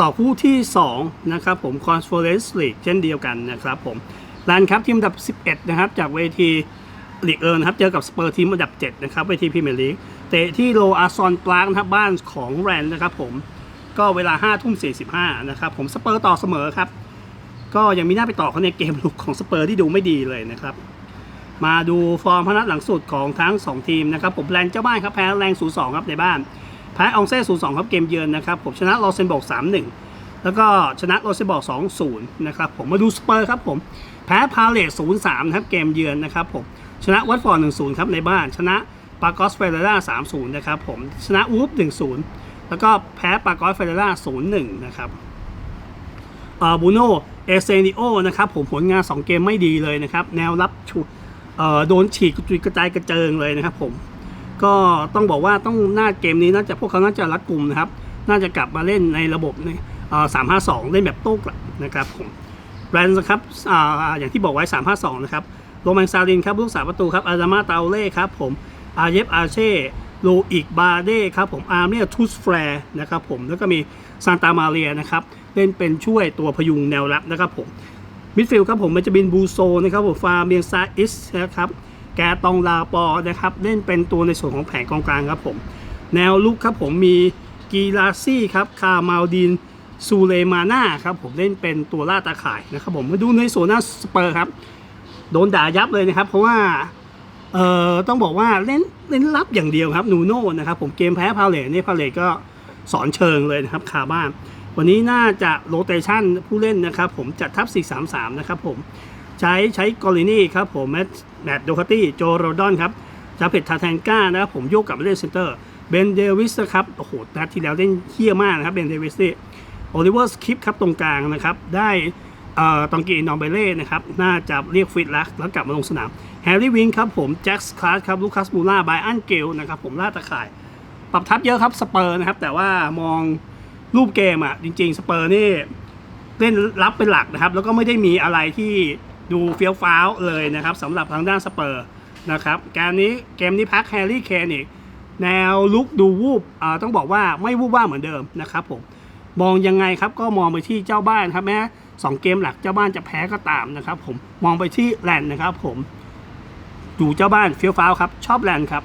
ต่อคู่ที่ 2 นะครับผม Conference League เช่นเดียวกันนะครับผมรันครับทีมอันดับ 11 นะครับ จากเวทีลีกเอิร์นครับ เจอกับสเปอร์ทีมอันดับ 7 นะครับ เวทีพรีเมียร์ลีกเตะที่โลอาซอนปลางนะครับบ้านของแรนนะครับผมก็เวลา5ทุ่ม45นะครับผมสเปอร์ต่อเสมอครับ ก็ยังมีหน้าไปต่อเขาในเกมลุกของสเปอร์ที่ดูไม่ดีเลยนะครับมาดูฟอร์มพนัดหลังสุดของทั้ง 2 ทีมนะครับผมแรงเจ้าบ้านครับแพ้แรง0 2ครับในบ้าน แพ้อองเซ่0 2ครับเกมเยือนนะครับผมชนะลอเซนบอก3 1แล้วก็ชนะโรเซนบอก2 0 นะครับผมมาดูสเปอร์ครับผม แพ้พาเลต0 3ครับเกมเยือนนะครับผม ชนะวัตฟอร์ด1 0 ครับในบ้าน ชนะปากอสเฟเดรา3 0 นะครับผม ชนะวูฟ1 0 แล้วก็แพ้ปากอสเฟเดรา0 1 นะครับเอ่อบูโนเอเซนิโอนะครับผมผลงาน 2 เกมไม่ดีเลยนะครับ แนวรับชุเอ่อโดนฉีกกระจุยกระจายกระเจิงเลยนะครับผม ก็ต้องบอกว่าต้องน่าเกมนี้น่าจะพวกเขาน่าจะรัดกลุ่มนะครับ น่าจะกลับมาเล่นในระบบในสามห้าสองเล่นแบบโต้กลับนะครับผมแบรนด์นะครับออย่างที่บอกไว้352นะครับโรแมนซาลินครับลูกสาวประตูครับอารามาตาเล่ครับผมอาเยฟอาเช่โลอิกบาเด้ครับผมอาร์เมียทูสแฟร์นะครับผมแล้วก็มีซานตามาเรียนะครับเล่นเป็นช่วยตัวพยุงแนวรับนะครับผมมิดฟิลด์ครับผมมันจะบินบูโซนะครับผมฟาเบียนซาอิสนะครับ แกตองลาปอนะครับเล่นเป็นตัวในส่วนของแผงกองกลางครับผมแนวลุกครับผมมีกีลาซี่ครับคามาลดินซูเลมาน่าครับผมเล่นเป็นตัวล่าตาข่ายนะครับผมมาดูในส่วนหน้าสเปอร์ครับโดนด่ายับเลยนะครับ เพราะว่าเอ่อต้องบอกว่าเล่นเล่นรับอย่างเดียวครับนูโน่นะครับผมเกมแพ้พาเลตนี่พาเลตก็สอนเชิงเลยนะครับคาบ้าน วันนี้น่าจะโรเตชันผู้เล่นนะครับผมจัดทัพ 4-3-3 นะครับผม ใช้ใช้กอรินี่ครับผมแมตแมตโดคาตี้โจโรดอนครับจาเพตทาแทนก้านะครับผมโยกกลับมาเล่นเซนเตอร์เบนเดวิสครับโอ้โหนัดที่แล้วเล่นเฮี้ยมากนะครับเบนเดวิสนี่โอลิเวอร์สคริปครับตรงกลางนะครับ ได้เอ่อตองกีนอมเบเล่นะครับ น่าจะเรียกฟิตแล้วแล้วกลับมาลงสนามแฮร์รี่วิงครับผมแจ็คส์คลาสครับลูคัสมูล่าไบอันเกลนะครับผมล่าตะข่าย ปรับทับเยอะครับสเปอร์นะครับ แต่ว่ามองรูปเกมอะจริง ๆ สเปอร์นี่เล่นรับเป็นหลักนะครับ แล้วก็ไม่ได้มีอะไรที่ ดูเฟี้ยวฟ้าวเลยนะครับสำหรับทางด้านสเปอร์นะครับเกมนี้เกมนี้พักแฮร์รี่เคนอีกแนวลุกดูวูบต้องบอกว่าไม่วูบว่าเหมือนเดิมนะครับผมมองยังไงครับก็มองไปที่เจ้าบ้านครับแม้สองเกมหลักเจ้าบ้านจะแพ้ก็ตามนะครับผมมองไปที่แลนด์นะครับผมดูเจ้าบ้านเฟี้ยวฟ้าวครับชอบแลนด์ครับ